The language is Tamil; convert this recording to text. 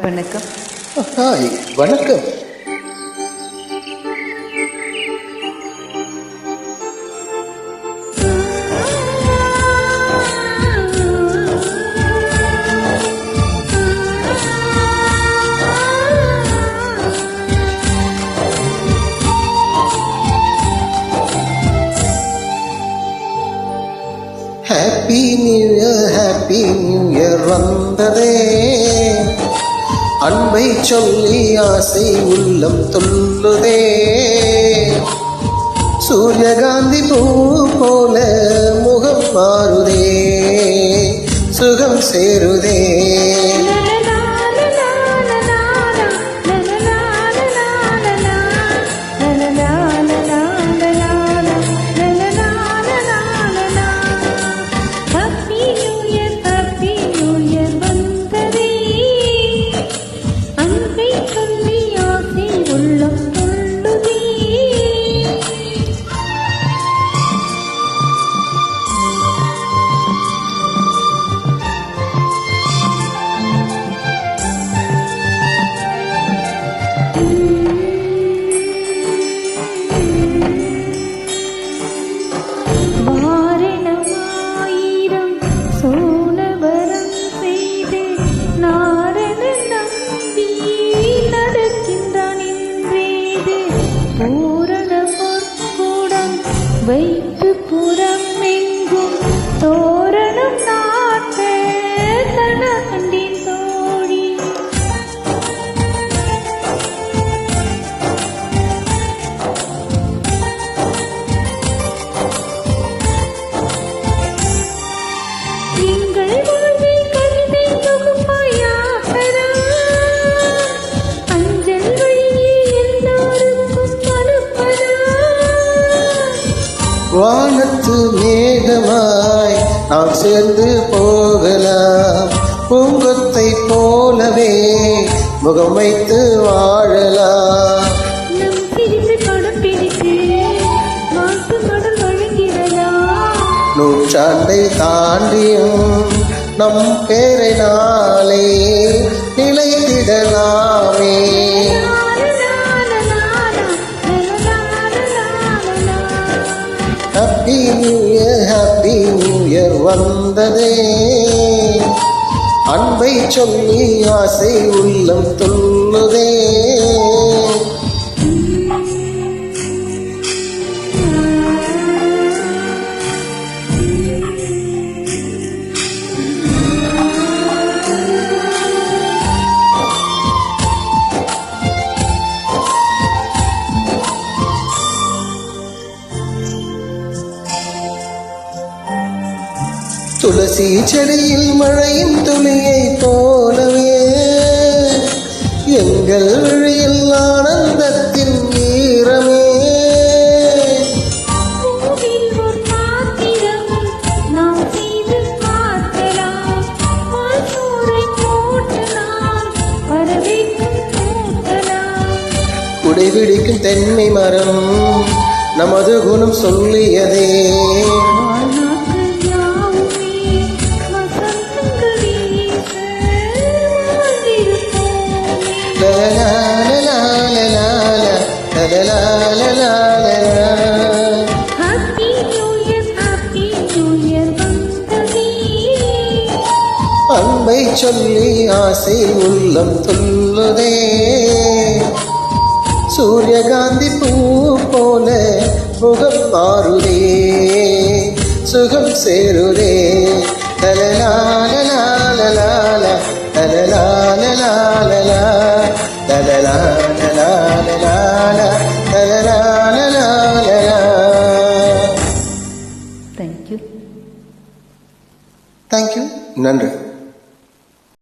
வணக்கம் ஹாய் வணக்கம் happy new year happy new year வந்ததே அன்பை சொல்லி ஆசை உள்ளம் தொல்லுதே. சூரியகாந்தி பூ போல முகம் மாறுதே. சுகம் சேருதே. no வானத்து மேகமாய் நாம் சேர்ந்து போகலாம். பூங்கொத்தை போலவே முகம் வைத்து வாழலாம். நூற்றாண்டை தாண்டியும் நம் பேரை நாளே நிலைத்திடலாமே. வந்ததே. அன்பை சொல்லி ஆசை உள்ளம் தொல்லுதே. துளசி செடியில் மழையின் துளியை போலவே எங்கள் விழியில் ஆனந்தத்தின் வீரமே குடைபிடிக்கும் தென்னை மரம் நமது குணம் சொல்லியதே. அன்பை சொல்லி ஆசை உள்ளம் துள்ளுதே. சூரியகாந்தி பூ போல முகம் மாறுதே. சுகம் சேருதே தலலாலலாலலால தலலாலலாலலா தலலா